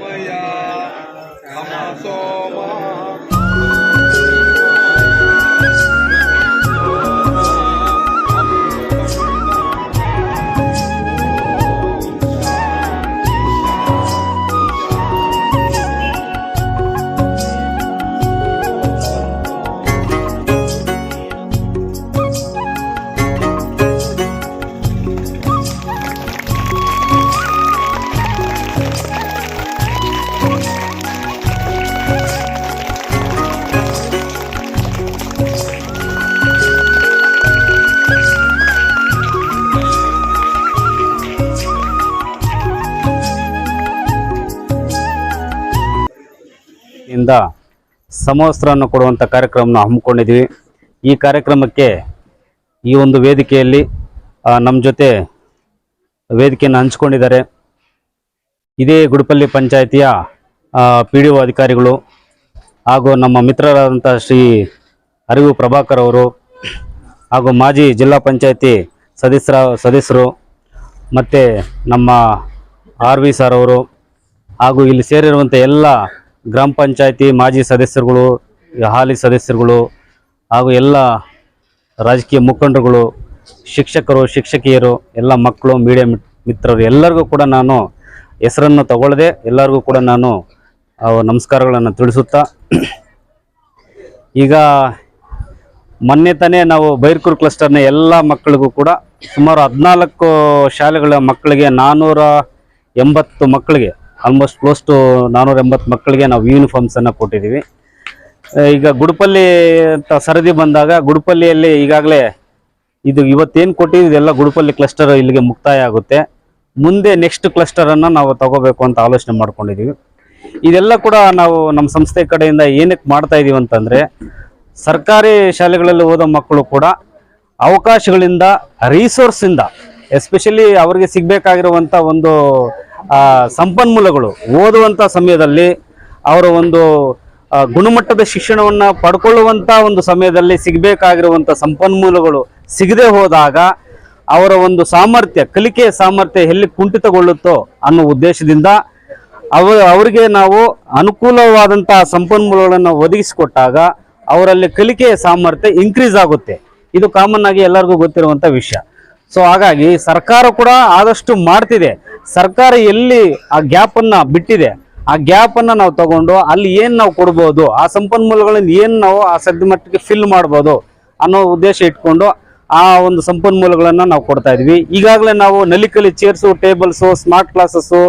マヤタマソ ಇಂದ ಸಮವಸ್ತ್ರವನ್ನು ಕೊಡುವಂಥ ಕಾರ್ಯಕ್ರಮನ ಹಮ್ಮಿಕೊಂಡಿದ್ವಿ ಈ ಕಾರ್ಯಕ್ರಮಕ್ಕೆ ಈ ಒಂದು ವೇದಿಕೆಯಲ್ಲಿ ನಮ್ಮ ಜೊತೆ ವೇದಿಕೆಯನ್ನು ಹಂಚಿಕೊಂಡಿದ್ದಾರೆ. ಇದೇ ಗುಡಪಲ್ಲಿ ಪಂಚಾಯಿತಿಯ ಪಿ ಡಿ ಅಧಿಕಾರಿಗಳು ಹಾಗೂ ನಮ್ಮ ಮಿತ್ರರಾದಂಥ ಶ್ರೀ ಅರಿವು ಪ್ರಭಾಕರ್ ಅವರು ಹಾಗೂ ಮಾಜಿ ಜಿಲ್ಲಾ ಪಂಚಾಯತಿ ಸದಸ್ಯರ, ಸದಸ್ಯರು ಮತ್ತು ನಮ್ಮ ಆರ್ ವಿ ಸರ್ ಅವರು ಹಾಗೂ ಇಲ್ಲಿ ಸೇರಿರುವಂಥ ಎಲ್ಲ ಗ್ರಾಮ ಪಂಚಾಯತಿ ಮಾಜಿ ಸದಸ್ಯರುಗಳು, ಹಾಲಿ ಸದಸ್ಯರುಗಳು ಹಾಗೂ ಎಲ್ಲ ರಾಜಕೀಯ ಮುಖಂಡರುಗಳು, ಶಿಕ್ಷಕರು, ಶಿಕ್ಷಕಿಯರು, ಎಲ್ಲ ಮಕ್ಕಳು, ಮೀಡಿಯಾ ಮಿತ್ರರು ಎಲ್ಲರಿಗೂ ಕೂಡ ನಾನು ಹೆಸರನ್ನು ತಗೊಳ್ಳದೆ ಎಲ್ಲರಿಗೂ ಕೂಡ ನಾನು ನಮಸ್ಕಾರಗಳನ್ನು ತಿಳಿಸುತ್ತಾ, ಈಗ ಮೊನ್ನೆ ತಾನೇ ನಾವು ಬೈರ್ಕೂರು ಕ್ಲಸ್ಟರ್ನ ಎಲ್ಲ ಮಕ್ಕಳಿಗೂ ಕೂಡ ಸುಮಾರು ಹದಿನಾಲ್ಕು ಶಾಲೆಗಳ ಮಕ್ಕಳಿಗೆ ನಾನ್ನೂರ ಎಂಬತ್ತು ಮಕ್ಕಳಿಗೆ ಆಲ್ಮೋಸ್ಟ್ ಕ್ಲೋಸ್ ಟು ನಾನ್ನೂರ ಎಂಬತ್ತು ಮಕ್ಕಳಿಗೆ ನಾವು ಯೂನಿಫಾರ್ಮ್ಸನ್ನು ಕೊಟ್ಟಿದ್ದೀವಿ. ಈಗ ಗುಡುಪಲ್ಲಿ ಅಂತ ಸರದಿ ಬಂದಾಗ ಗುಡುಪಲ್ಲಿಯಲ್ಲಿ ಈಗಾಗಲೇ ಇದು ಇವತ್ತೇನು ಕೊಟ್ಟಿದ್ದು ಇದೆಲ್ಲ ಗುಡುಪಲ್ಲಿ ಕ್ಲಸ್ಟರ್ ಇಲ್ಲಿಗೆ ಮುಕ್ತಾಯ ಆಗುತ್ತೆ. ಮುಂದೆ ನೆಕ್ಸ್ಟ್ ಕ್ಲಸ್ಟರನ್ನು ನಾವು ತಗೋಬೇಕು ಅಂತ ಆಲೋಚನೆ ಮಾಡ್ಕೊಂಡಿದ್ದೀವಿ. ಇದೆಲ್ಲ ಕೂಡ ನಾವು ನಮ್ಮ ಸಂಸ್ಥೆ ಕಡೆಯಿಂದ ಏನಕ್ಕೆ ಮಾಡ್ತಾ ಇದ್ದೀವಿ ಅಂತಂದರೆ ಸರ್ಕಾರಿ ಶಾಲೆಗಳಲ್ಲಿ ಓದೋ ಮಕ್ಕಳು ಕೂಡ ಅವಕಾಶಗಳಿಂದ ರಿಸೋರ್ಸಿಂದ ಎಸ್ಪೆಷಲಿ ಅವರಿಗೆ ಸಿಗಬೇಕಾಗಿರುವಂಥ ಒಂದು ಸಂಪನ್ಮೂಲಗಳು ಓದುವಂಥ ಸಮಯದಲ್ಲಿ ಅವರ ಒಂದು ಗುಣಮಟ್ಟದ ಶಿಕ್ಷಣವನ್ನು ಪಡ್ಕೊಳ್ಳುವಂಥ ಒಂದು ಸಮಯದಲ್ಲಿ ಸಿಗಬೇಕಾಗಿರುವಂಥ ಸಂಪನ್ಮೂಲಗಳು ಸಿಗದೆ ಹೋದಾಗ ಅವರ ಒಂದು ಸಾಮರ್ಥ್ಯ, ಕಲಿಕೆಯ ಸಾಮರ್ಥ್ಯ ಎಲ್ಲಿ ಕುಂಠಿತಗೊಳ್ಳುತ್ತೋ ಅನ್ನೋ ಉದ್ದೇಶದಿಂದ ಅವ, ಅವರಿಗೆ ನಾವು ಅನುಕೂಲವಾದಂತಹ ಸಂಪನ್ಮೂಲಗಳನ್ನು ಒದಗಿಸಿಕೊಟ್ಟಾಗ ಅವರಲ್ಲಿ ಕಲಿಕೆಯ ಸಾಮರ್ಥ್ಯ ಇನ್ಕ್ರೀಸ್ ಆಗುತ್ತೆ. ಇದು ಕಾಮನ್ ಆಗಿ ಎಲ್ಲರಿಗೂ ಗೊತ್ತಿರುವಂಥ ವಿಷಯ. ಸೊ ಹಾಗಾಗಿ ಸರ್ಕಾರ ಕೂಡ ಆದಷ್ಟು ಮಾಡ್ತಿದೆ. ಸರ್ಕಾರ ಎಲ್ಲಿ ಆ ಗ್ಯಾಪ್ ಅನ್ನ ಬಿಟ್ಟಿದೆ, ಆ ಗ್ಯಾಪ್ ಅನ್ನ ನಾವು ತಗೊಂಡು ಅಲ್ಲಿ ಏನ್ ನಾವು ಕೊಡ್ಬೋದು, ಆ ಸಂಪನ್ಮೂಲಗಳನ್ನ ಏನ್ ನಾವು ಆ ಸದ್ಯ ಮಟ್ಟಿಗೆ ಫಿಲ್ ಮಾಡ್ಬೋದು ಅನ್ನೋ ಉದ್ದೇಶ ಇಟ್ಕೊಂಡು ಆ ಒಂದು ಸಂಪನ್ಮೂಲಗಳನ್ನು ನಾವು ಕೊಡ್ತಾ ಇದೀವಿ. ಈಗಾಗಲೇ ನಾವು Nalikali chairs tables smart classes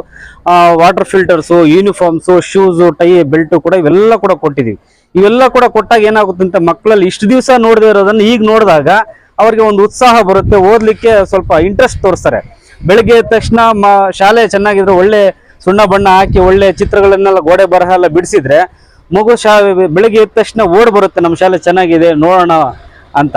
water filters uniforms shoes tie belt ಕೂಡ ಇವೆಲ್ಲ ಕೂಡ ಕೊಟ್ಟಿದ್ದೀವಿ ಇವೆಲ್ಲ ಕೂಡ ಕೊಟ್ಟಾಗ ಏನಾಗುತ್ತೆ ಅಂತ ಮಕ್ಕಳಲ್ಲಿ ಇಷ್ಟು ದಿವಸ ನೋಡದೇ ಇರೋದನ್ನು ಈಗ ನೋಡಿದಾಗ ಅವ್ರಿಗೆ ಒಂದು ಉತ್ಸಾಹ ಬರುತ್ತೆ, ಓದಲಿಕ್ಕೆ ಸ್ವಲ್ಪ ಇಂಟ್ರೆಸ್ಟ್ ತೋರಿಸ್ತಾರೆ. ಬೆಳಿಗ್ಗೆ ಎದ್ದ ತಕ್ಷಣ ಮ, ಶಾಲೆ ಚೆನ್ನಾಗಿದ್ರೆ ಒಳ್ಳೆ ಸುಣ್ಣ ಬಣ್ಣ ಹಾಕಿ ಒಳ್ಳೆ ಚಿತ್ರಗಳನ್ನೆಲ್ಲ ಗೋಡೆ ಬರಹ ಎಲ್ಲ ಬಿಡಿಸಿದ್ರೆ ಮಗು ಶಾ, ಬೆಳಗ್ಗೆ ಎದ್ದ ತಕ್ಷಣ ಓಡ್ ಬರುತ್ತೆ, ನಮ್ಮ ಶಾಲೆ ಚೆನ್ನಾಗಿದೆ, ನೋಡೋಣ ಅಂತ.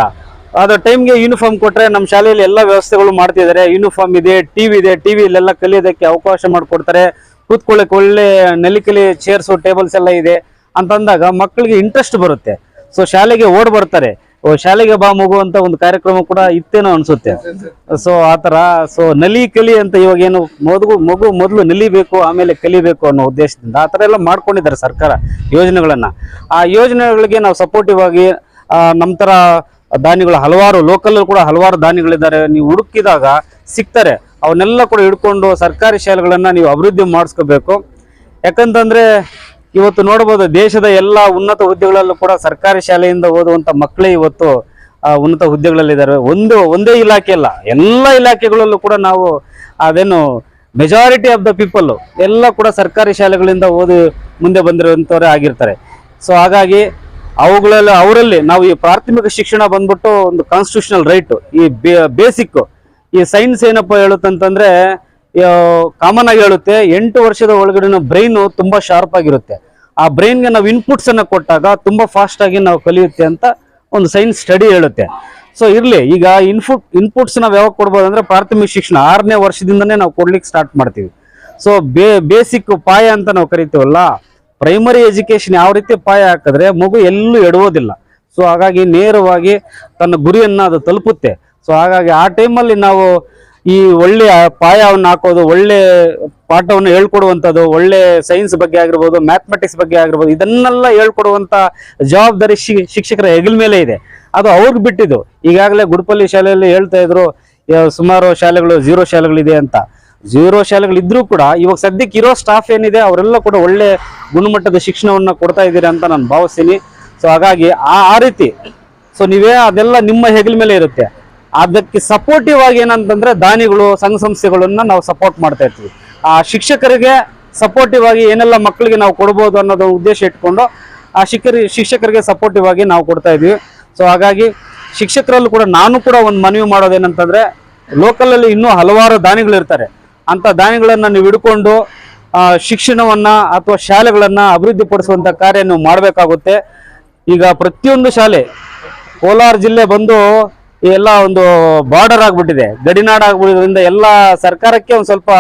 ಅದ ಟೈಮ್ಗೆ ಯೂನಿಫಾರ್ಮ್ ಕೊಟ್ರೆ ನಮ್ಮ ಶಾಲೆಯಲ್ಲಿ ಎಲ್ಲ ವ್ಯವಸ್ಥೆಗಳು ಮಾಡ್ತಿದ್ದಾರೆ. ಯೂನಿಫಾರ್ಮ್ ಇದೆ ಟಿವಿ ಇದೆ ಟಿ ವಿಲೆಲ್ಲ ಕಲಿಯೋದಕ್ಕೆ ಅವಕಾಶ ಮಾಡಿಕೊಡ್ತಾರೆ. ಕೂತ್ಕೊಳ್ಳೋಕೆ ಒಳ್ಳೆ ನೆಲಿಕಲಿ ಚೇರ್ಸು ಟೇಬಲ್ಸ್ ಎಲ್ಲ ಇದೆ. ಅಂತಂದಾಗ ಮಕ್ಕಳಿಗೆ ಇಂಟ್ರೆಸ್ಟ್ ಬರುತ್ತೆ. ಸೊ ಶಾಲೆಗೆ ಓಡ್ ಬರ್ತಾರೆ. ಶಾಲೆಗೆ ಬಾ ಮಗು ಅಂತ ಒಂದು ಕಾರ್ಯಕ್ರಮ ಕೂಡ ಇತ್ತೇನೋ ಅನ್ಸುತ್ತೆ. ಸೊ ಆತರ ಸೊ ನಲಿ ಕಲಿ ಅಂತ ಇವಾಗ ಏನು ಮಗು ಮಗು ಮೊದಲು ನಲಿಬೇಕು, ಆಮೇಲೆ ಕಲಿಬೇಕು ಅನ್ನೋ ಉದ್ದೇಶದಿಂದ ಆತರ ಎಲ್ಲ ಮಾಡ್ಕೊಂಡಿದ್ದಾರೆ ಸರ್ಕಾರ ಯೋಜನೆಗಳನ್ನ. ಆ ಯೋಜನೆಗಳಿಗೆ ನಾವು ಸಪೋರ್ಟಿವ್ ಆಗಿ ನಮ್ಮ ತರ ದಾನಿಗಳು ಹಲವಾರು ಲೋಕಲ್ ಕೂಡ ಹಲವಾರು ದಾನಿಗಳಿದ್ದಾರೆ. ನೀವು ಹುಡುಕಿದಾಗ ಸಿಗ್ತಾರೆ. ಅವನ್ನೆಲ್ಲ ಕೂಡ ಹಿಡ್ಕೊಂಡು ಸರ್ಕಾರಿ ಶಾಲೆಗಳನ್ನ ನೀವು ಅಭಿವೃದ್ಧಿ ಮಾಡಿಸ್ಕೋಬೇಕು. ಯಾಕಂತಂದ್ರೆ ಇವತ್ತು ನೋಡಬಹುದು ದೇಶದ ಎಲ್ಲ ಉನ್ನತ ಹುದ್ದೆಗಳಲ್ಲೂ ಕೂಡ ಸರ್ಕಾರಿ ಶಾಲೆಯಿಂದ ಓದುವಂತ ಮಕ್ಕಳೇ ಇವತ್ತು ಉನ್ನತ ಹುದ್ದೆಗಳಲ್ಲಿದ್ದಾರೆ. ಒಂದು, ಒಂದೇ ಇಲಾಖೆ ಅಲ್ಲ. ಎಲ್ಲ ಇಲಾಖೆಗಳಲ್ಲೂ ಕೂಡ ನಾವು ಅದೇನು ಮೆಜಾರಿಟಿ ಆಫ್ ದ ಪೀಪಲ್ ಎಲ್ಲ ಕೂಡ ಸರ್ಕಾರಿ ಶಾಲೆಗಳಿಂದ ಓದಿ ಮುಂದೆ ಬಂದಿರುವಂಥವರೇ ಆಗಿರ್ತಾರೆ. ಸೊ ಹಾಗಾಗಿ ಅವುಗಳಲ್ಲಿ, ಅವರಲ್ಲಿ ನಾವು ಈ ಪ್ರಾಥಮಿಕ ಶಿಕ್ಷಣ ಬಂದ್ಬಿಟ್ಟು ಒಂದು ಕಾನ್ಸ್ಟಿಟ್ಯೂಷನಲ್ ರೈಟ್ ಈ ಬೇಸಿಕ್ ಈ ಸೈನ್ಸ್ ಏನಪ್ಪ ಹೇಳುತ್ತಂತಂದ್ರೆ ಕಾಮನ್ ಆಗಿ ಹೇಳುತ್ತೆ, ಎಂಟು ವರ್ಷದ ಒಳಗಡೆ ಬ್ರೈನು ತುಂಬಾ ಶಾರ್ಪ್ ಆಗಿರುತ್ತೆ. ಆ ಬ್ರೈನ್ಗೆ ನಾವು ಇನ್ಪುಟ್ಸ್ ಅನ್ನ ಕೊಟ್ಟಾಗ ತುಂಬಾ ಫಾಸ್ಟ್ ಆಗಿ ನಾವು ಕಲಿಯುತ್ತೆ ಅಂತ ಒಂದು ಸೈನ್ಸ್ ಸ್ಟಡಿ ಹೇಳುತ್ತೆ. ಸೊ ಇರ್ಲಿ, ಈಗ ಇನ್ಪುಟ್ ಇನ್ಪುಟ್ಸ್ ನಾವು ಯಾವಾಗ ಕೊಡ್ಬೋದು ಅಂದ್ರೆ ಪ್ರಾಥಮಿಕ ಶಿಕ್ಷಣ ಆರನೇ ವರ್ಷದಿಂದನೇ ನಾವು ಕೊಡ್ಲಿಕ್ಕೆ ಸ್ಟಾರ್ಟ್ ಮಾಡ್ತೀವಿ. ಸೊ ಬೇಸಿಕ್ ಪಾಯ ಅಂತ ನಾವು ಕರಿತೀವಲ್ಲ ಪ್ರೈಮರಿ ಎಜುಕೇಶನ್ ಯಾವ ರೀತಿ ಪಾಯ ಹಾಕಿದ್ರೆ ಮಗು ಎಲ್ಲೂ ಎಡುವುದಿಲ್ಲ. ಸೊ ಹಾಗಾಗಿ ನೇರವಾಗಿ ತನ್ನ ಗುರಿಯನ್ನ ಅದು ತಲುಪುತ್ತೆ. ಸೊ ಹಾಗಾಗಿ ಆ ಟೈಮಲ್ಲಿ ನಾವು ಈ ಒಳ್ಳೆ ಪಾಯವನ್ನು ಹಾಕೋದು, ಒಳ್ಳೆ ಪಾಠವನ್ನು ಹೇಳ್ಕೊಡುವಂಥದ್ದು, ಒಳ್ಳೆ ಸೈನ್ಸ್ ಬಗ್ಗೆ ಆಗಿರ್ಬೋದು ಮ್ಯಾಥಮೆಟಿಕ್ಸ್ ಬಗ್ಗೆ ಆಗಿರ್ಬೋದು, ಇದನ್ನೆಲ್ಲ ಹೇಳ್ಕೊಡುವಂಥ ಜವಾಬ್ದಾರಿ ಶಿಕ್ಷಕರ ಹೆಗಲ ಮೇಲೆ ಇದೆ. ಅದು ಅವ್ರಿಗೆ ಬಿಟ್ಟಿದ್ದು. ಈಗಾಗಲೇ ಗುಡ್ಪಲ್ಲಿ ಶಾಲೆಯಲ್ಲಿ ಹೇಳ್ತಾ ಇದ್ರು ಸುಮಾರು ಶಾಲೆಗಳು ಝೀರೋ ಶಾಲೆಗಳಿದೆ ಅಂತ. ಝೀರೋ ಶಾಲೆಗಳಿದ್ರೂ ಕೂಡ ಇವಾಗ ಸದ್ಯಕ್ಕೆ ಇರೋ ಸ್ಟಾಫ್ ಏನಿದೆ, ಅವರೆಲ್ಲ ಕೂಡ ಒಳ್ಳೆ ಗುಣಮಟ್ಟದ ಶಿಕ್ಷಣವನ್ನು ಕೊಡ್ತಾ ಇದ್ದೀರಾ ಅಂತ ನಾನು ಭಾವಿಸ್ತೀನಿ. ಸೊ ಹಾಗಾಗಿ ಆ ಆ ರೀತಿ. ಸೊ ನೀವೇ ಅದೆಲ್ಲ ನಿಮ್ಮ ಹೆಗಲ ಮೇಲೆ ಇರುತ್ತೆ. ಅದಕ್ಕೆ ಸಪೋರ್ಟಿವ್ ಆಗಿ ಏನಂತಂದ್ರೆ ದಾನಿಗಳು, ಸಂಘ ಸಂಸ್ಥೆಗಳನ್ನ ನಾವು ಸಪೋರ್ಟ್ ಮಾಡ್ತಾ ಇರ್ತೀವಿ. ಆ, ಶಿಕ್ಷಕರಿಗೆ ಸಪೋರ್ಟಿವ್ ಆಗಿ ಏನೆಲ್ಲ ಮಕ್ಕಳಿಗೆ ನಾವು ಕೊಡ್ಬೋದು ಅನ್ನೋದು ಉದ್ದೇಶ ಇಟ್ಕೊಂಡು, ಆ, ಶಿಕ್ಷಕರಿ, ಶಿಕ್ಷಕರಿಗೆ ಸಪೋರ್ಟಿವ್ ಆಗಿ ನಾವು ಕೊಡ್ತಾ ಇದೀವಿ. ಸೊ ಹಾಗಾಗಿ ಶಿಕ್ಷಕರಲ್ಲೂ ಕೂಡ ನಾನು ಕೂಡ ಒಂದು ಮನವಿ ಮಾಡೋದೇನಂತಂದ್ರೆ ಲೋಕಲ್ ಅಲ್ಲಿ ಇನ್ನೂ ಹಲವಾರು ದಾನಿಗಳು ಇರ್ತಾರೆ. ಅಂತ ದಾನಿಗಳನ್ನ ನೀವು ಹಿಡ್ಕೊಂಡು ಶಿಕ್ಷಣವನ್ನ ಅಥವಾ ಶಾಲೆಗಳನ್ನ ಅಭಿವೃದ್ಧಿ ಪಡಿಸುವಂತ ಕಾರ್ಯ ನೀವು ಮಾಡಬೇಕಾಗುತ್ತೆ. ಈಗ ಪ್ರತಿಯೊಂದು ಶಾಲೆ, ಕೋಲಾರ ಜಿಲ್ಲೆ ಬಂದು ಎಲ್ಲ ಒಂದು ಬಾರ್ಡರ್ ಆಗ್ಬಿಟ್ಟಿದೆ. ಗಡಿನಾಡು ಆಗ್ಬಿಡೋದ್ರಿಂದ ಎಲ್ಲ ಸರ್ಕಾರಕ್ಕೆ ಒಂದು ಸ್ವಲ್ಪ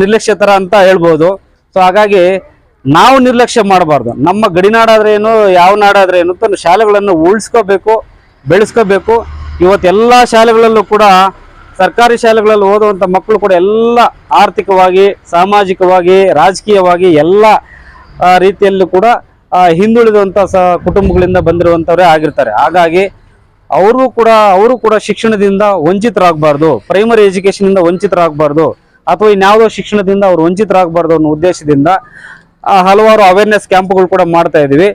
ನಿರ್ಲಕ್ಷ್ಯ ತರ ಅಂತ ಹೇಳ್ಬೋದು. ಸೊ ಹಾಗಾಗಿ ನಾವು ನಿರ್ಲಕ್ಷ್ಯ ಮಾಡಬಾರ್ದು. ನಮ್ಮ ಗಡಿನಾಡಾದ್ರೆ ಏನು, ಯಾವ ನಾಡಾದ್ರೆ ಏನು ಅಂತ ಶಾಲೆಗಳನ್ನು ಉಳಿಸ್ಕೋಬೇಕು, ಬೆಳೆಸ್ಕೋಬೇಕು. ಇವತ್ತು ಎಲ್ಲ ಶಾಲೆಗಳಲ್ಲೂ ಕೂಡ, ಸರ್ಕಾರಿ ಶಾಲೆಗಳಲ್ಲಿ ಓದುವಂಥ ಮಕ್ಕಳು ಕೂಡ ಎಲ್ಲ ಆರ್ಥಿಕವಾಗಿ, ಸಾಮಾಜಿಕವಾಗಿ, ರಾಜಕೀಯವಾಗಿ ಎಲ್ಲ ರೀತಿಯಲ್ಲೂ ಕೂಡ ಹಿಂದುಳಿದಂಥ ಸ ಕುಟುಂಬಗಳಿಂದ ಬಂದಿರುವಂಥವರೇ ಆಗಿರ್ತಾರೆ. ಹಾಗಾಗಿ ಅವರು ಕೂಡ ಅವರು ಕೂಡ ಶಿಕ್ಷಣದಿಂದ ವಂಚಿತರಾಗಬಾರ್ದು. ಪ್ರೈಮರಿ ಎಜುಕೇಶನ್ ಇಂದ ವಂಚಿತರಾಗಬಾರ್ದು. ಅಥವಾ ಇನ್ಯಾವುದೋ ಶಿಕ್ಷಣದಿಂದ ಅವರು ವಂಚಿತರಾಗಬಾರ್ದು ಅನ್ನೋ ಉದ್ದೇಶದಿಂದ ಹಲವಾರು ಅವೇರ್ನೆಸ್ ಕ್ಯಾಂಪ್ಗಳು ಕೂಡ ಮಾಡ್ತಾ ಇದೀವಿ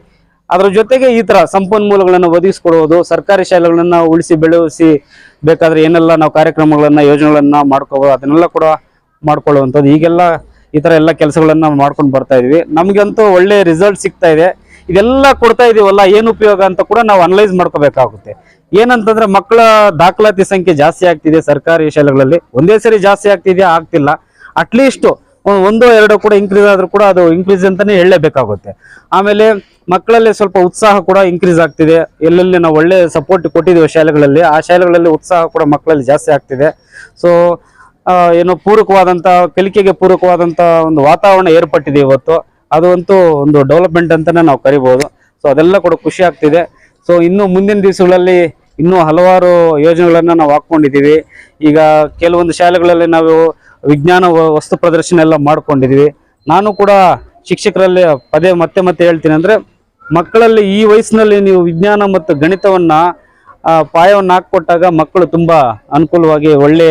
ಅದರ ಜೊತೆಗೆ ಈ ತರ ಸಂಪನ್ಮೂಲಗಳನ್ನು ಒದಗಿಸ್ಕೊಡೋದು, ಸರ್ಕಾರಿ ಶಾಲೆಗಳನ್ನ ಉಳಿಸಿ, ಬೆಳೆಸಿ, ಬೇಕಾದ್ರೆ ಏನೆಲ್ಲ ನಾವು ಕಾರ್ಯಕ್ರಮಗಳನ್ನ, ಯೋಜನೆಗಳನ್ನ ಮಾಡ್ಕೋಬೋದು, ಅದನ್ನೆಲ್ಲ ಕೂಡ ಮಾಡ್ಕೊಳ್ಳುವಂಥದ್ದು. ಈಗೆಲ್ಲ ಈ ತರ ಎಲ್ಲ ಕೆಲಸಗಳನ್ನ ಮಾಡ್ಕೊಂಡು ಬರ್ತಾ ಇದೀವಿ ನಮ್ಗಂತೂ ಒಳ್ಳೆ ರಿಸಲ್ಟ್ ಸಿಗ್ತಾ ಇದೆ. ಇದೆಲ್ಲ ಕೊಡ್ತಾ ಇದೀವಲ್ಲ, ಏನು ಉಪಯೋಗ ಅಂತ ಕೂಡ ನಾವು ಅನಲೈಸ್ ಮಾಡ್ಕೋಬೇಕಾಗುತ್ತೆ. ಏನಂತಂದ್ರೆ ಮಕ್ಕಳ ದಾಖಲಾತಿ ಸಂಖ್ಯೆ ಜಾಸ್ತಿ ಆಗ್ತಿದೆ ಸರ್ಕಾರಿ ಶಾಲೆಗಳಲ್ಲಿ. ಒಂದೇ ಸರಿ ಜಾಸ್ತಿ ಆಗ್ತಿದೆಯಾ? ಆಗ್ತಿಲ್ಲ. ಅಟ್ಲೀಸ್ಟ್ ಒಂದು ಎರಡು ಕೂಡ ಇನ್ಕ್ರೀಸ್ ಆದ್ರೂ ಕೂಡ ಅದು ಇನ್ಕ್ರೀಸ್ ಅಂತಾನೆ ಹೇಳಲೇಬೇಕಾಗುತ್ತೆ. ಆಮೇಲೆ ಮಕ್ಕಳಲ್ಲಿ ಸ್ವಲ್ಪ ಉತ್ಸಾಹ ಕೂಡ ಇನ್ಕ್ರೀಸ್ ಆಗ್ತಿದೆ. ಎಲ್ಲೆಲ್ಲಿ ನಾವು ಒಳ್ಳೆ ಸಪೋರ್ಟ್ ಕೊಟ್ಟಿದ್ದೀವಿ ಶಾಲೆಗಳಲ್ಲಿ, ಆ ಶಾಲೆಗಳಲ್ಲಿ ಉತ್ಸಾಹ ಕೂಡ ಮಕ್ಕಳಲ್ಲಿ ಜಾಸ್ತಿ ಆಗ್ತಿದೆ. ಸೊ ಏನೋ ಪೂರಕವಾದಂಥ ಕಲಿಕೆಗೆ ಪೂರಕವಾದಂಥ ಒಂದು ವಾತಾವರಣ ಏರ್ಪಟ್ಟಿದೆ ಇವತ್ತು. ಅದು ಒಂದು ಡೆವಲಪ್ಮೆಂಟ್ ಅಂತಾನೆ ನಾವು ಕರಿಬಹುದು ಸೊ ಅದೆಲ್ಲ ಕೂಡ ಖುಷಿ ಆಗ್ತಿದೆ. ಸೊ ಇನ್ನು ಮುಂದಿನ ದಿವಸಗಳಲ್ಲಿ ಇನ್ನೂ ಹಲವಾರು ಯೋಜನೆಗಳನ್ನು ನಾವು ಹಾಕ್ಕೊಂಡಿದ್ದೀವಿ. ಈಗ ಕೆಲವೊಂದು ಶಾಲೆಗಳಲ್ಲಿ ನಾವು ವಿಜ್ಞಾನ ವಸ್ತು ಪ್ರದರ್ಶನ ಎಲ್ಲ ಮಾಡ್ಕೊಂಡಿದ್ದೀವಿ. ನಾನು ಕೂಡ ಶಿಕ್ಷಕರಲ್ಲಿ ಪದೇ ಮತ್ತೆ ಮತ್ತೆ ಹೇಳ್ತೀನಿ ಅಂದ್ರೆ, ಮಕ್ಕಳಲ್ಲಿ ಈ ವಯಸ್ಸಿನಲ್ಲಿ ನೀವು ವಿಜ್ಞಾನ ಮತ್ತು ಗಣಿತವನ್ನ ಪಾಯವನ್ನು ಹಾಕ್ಕೊಟ್ಟಾಗ ಮಕ್ಕಳು ತುಂಬ ಅನುಕೂಲವಾಗಿ ಒಳ್ಳೆ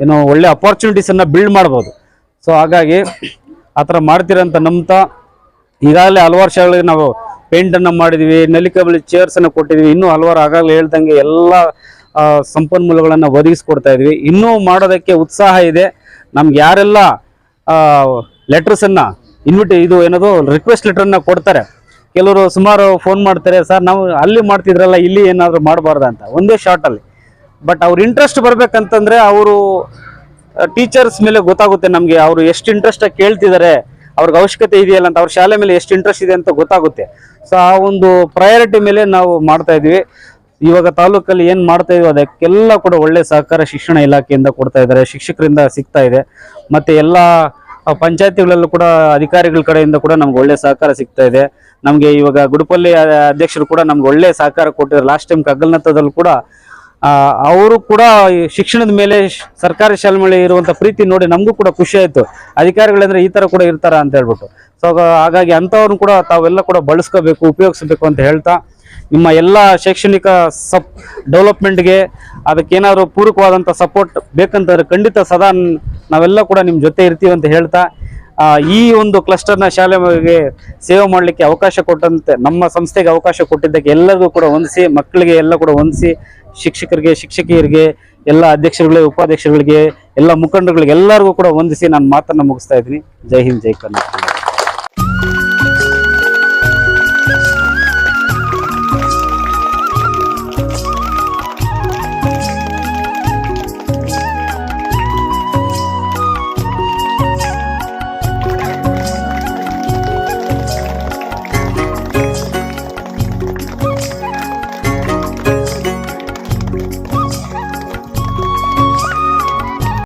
ಏನು ಒಳ್ಳೆ ಅಪಾರ್ಚುನಿಟೀಸನ್ನು ಬಿಲ್ಡ್ ಮಾಡ್ಬೋದು. ಸೊ ಹಾಗಾಗಿ ಆ ಥರ ಮಾಡ್ತೀರಂತ ನಂಬ್ತಾ ಈಗಾಗಲೇ ಹಲವಾರು ಶಾಲೆಗಳಿಗೆ ನಾವು ಪೇಂಟ್ ಅನ್ನ ಮಾಡಿದೀವಿ ನಲಿಕಬಳಿ ಚೇರ್ಸ್ ಅನ್ನ ಕೊಟ್ಟಿದೀವಿ, ಇನ್ನೂ ಹಲವಾರು ಆಗಾಗಲೇ ಹೇಳ್ದಂಗೆ ಎಲ್ಲ ಸಂಪನ್ಮೂಲಗಳನ್ನು ಒದಗಿಸ್ಕೊಡ್ತಾ ಇದೀವಿ. ಇನ್ನೂ ಮಾಡೋದಕ್ಕೆ ಉತ್ಸಾಹ ಇದೆ. ನಮ್ಗೆ ಯಾರೆಲ್ಲ ಲೆಟರ್ಸ್ ಅನ್ನ ಇನ್ವಿಟ್ ಇದು ಏನದು ರಿಕ್ವೆಸ್ಟ್ ಲೆಟರ್ ಅನ್ನ ಕೊಡ್ತಾರೆ. ಕೆಲವರು ಸುಮಾರು ಫೋನ್ ಮಾಡ್ತಾರೆ, ಸರ್, ನಾವು ಅಲ್ಲಿ ಮಾಡ್ತಿದ್ರಲ್ಲ, ಇಲ್ಲಿ ಏನಾದರೂ ಮಾಡಬಾರ್ದ ಅಂತ. ಒಂದೇ ಶಾರ್ಟ್ ಅಲ್ಲಿ. ಬಟ್ ಅವ್ರ ಇಂಟ್ರೆಸ್ಟ್ ಬರ್ಬೇಕಂತಂದ್ರೆ, ಅವರು ಟೀಚರ್ಸ್ ಮೇಲೆ ಗೊತ್ತಾಗುತ್ತೆ ನಮಗೆ, ಅವರು ಎಷ್ಟು ಇಂಟ್ರೆಸ್ಟಾಗಿ ಕೇಳ್ತಿದ್ದಾರೆ ಅವ್ರಿಗೆ ಅವಶ್ಯಕತೆ ಇದೆಯಲ್ಲ ಅಂತ ಅವ್ರ ಶಾಲೆ ಮೇಲೆ ಎಷ್ಟು ಇಂಟ್ರೆಸ್ಟ್ ಇದೆ ಅಂತ ಗೊತ್ತಾಗುತ್ತೆ. ಸೊ ಆ ಒಂದು ಪ್ರಯಾರಿಟಿ ಮೇಲೆ ನಾವು ಮಾಡ್ತಾ ಇದೀವಿ ಇವಾಗ ತಾಲೂಕಲ್ಲಿ ಏನು ಮಾಡ್ತಾ ಇದೀವಿ, ಅದಕ್ಕೆಲ್ಲ ಕೂಡ ಒಳ್ಳೆ ಸಹಕಾರ ಶಿಕ್ಷಣ ಇಲಾಖೆಯಿಂದ ಕೊಡ್ತಾ ಇದ್ದಾರೆ. ಶಿಕ್ಷಕರಿಂದ ಸಿಗ್ತಾ ಇದೆ. ಮತ್ತೆ ಎಲ್ಲ ಪಂಚಾಯತಿಗಳಲ್ಲೂ ಕೂಡ ಅಧಿಕಾರಿಗಳ ಕಡೆಯಿಂದ ಕೂಡ ನಮ್ಗೆ ಒಳ್ಳೆ ಸಹಕಾರ ಸಿಗ್ತಾ ಇದೆ. ನಮಗೆ ಇವಾಗ ಗುಡುಪಲ್ಲಿ ಅಧ್ಯಕ್ಷರು ಕೂಡ ನಮ್ಗೆ ಒಳ್ಳೆ ಸಹಕಾರ ಕೊಟ್ಟಿದ್ದಾರೆ. ಲಾಸ್ಟ್ ಟೈಮ್ ಕಗ್ಗಲ್ನತ್ತದಲ್ಲೂ ಕೂಡ ಅವರು ಕೂಡ ಶಿಕ್ಷಣದ ಮೇಲೆ ಸರ್ಕಾರಿ ಶಾಲೆ ಮೇಲೆ ಇರುವಂತ ಪ್ರೀತಿ ನೋಡಿ ನಮಗೂ ಕೂಡ ಖುಷಿ ಆಯ್ತು. ಅಧಿಕಾರಿಗಳಂದ್ರೆ ಈ ತರ ಕೂಡ ಇರ್ತಾರ ಅಂತ ಹೇಳ್ಬಿಟ್ಟು. ಸೊ ಹಾಗಾಗಿ ಅಂಥವ್ರನ್ನ ಕೂಡ ತಾವೆಲ್ಲ ಕೂಡ ಬಳಸ್ಕೋಬೇಕು, ಉಪಯೋಗಿಸ್ಬೇಕು ಅಂತ ಹೇಳ್ತಾ, ನಿಮ್ಮ ಎಲ್ಲ ಶೈಕ್ಷಣಿಕ ಸಪ್ ಡೆವಲಪ್ಮೆಂಟ್ಗೆ ಅದಕ್ಕೇನಾದ್ರು ಪೂರಕವಾದಂಥ ಸಪೋರ್ಟ್ ಬೇಕಂತಂದ್ರೆ ಖಂಡಿತ ಸದಾ ನಾವೆಲ್ಲ ಕೂಡ ನಿಮ್ಮ ಜೊತೆ ಇರ್ತೀವಿ ಅಂತ ಹೇಳ್ತಾ ಈ ಒಂದು ಕ್ಲಸ್ಟರ್ನ ಶಾಲೆಗೆ ಸೇವೆ ಮಾಡಲಿಕ್ಕೆ ಅವಕಾಶ ಕೊಟ್ಟಂತೆ, ನಮ್ಮ ಸಂಸ್ಥೆಗೆ ಅವಕಾಶ ಕೊಟ್ಟಿದ್ದಕ್ಕೆ ಎಲ್ಲರಿಗೂ ಕೂಡ ಹೊಂದಿಸಿ ಮಕ್ಕಳಿಗೆ ಎಲ್ಲ ಕೂಡ ಹೊಂದಿಸಿ ಶಿಕ್ಷಕರಿಗೆ, ಶಿಕ್ಷಕಿಯರಿಗೆ, ಎಲ್ಲ ಅಧ್ಯಕ್ಷರುಗಳಿಗೆ, ಉಪಾಧ್ಯಕ್ಷರುಗಳಿಗೆ, ಎಲ್ಲ ಮುಖಂಡರುಗಳಿಗೆ ಎಲ್ಲರಿಗೂ ಕೂಡ ವಂದಿಸಿ ನಾನು ಮಾತನ್ನು ಮುಗಿಸ್ತಾ ಇದ್ದೀನಿ. ಜೈ ಹಿಂದ್, ಜೈ ಕರ್ನಾಟಕ.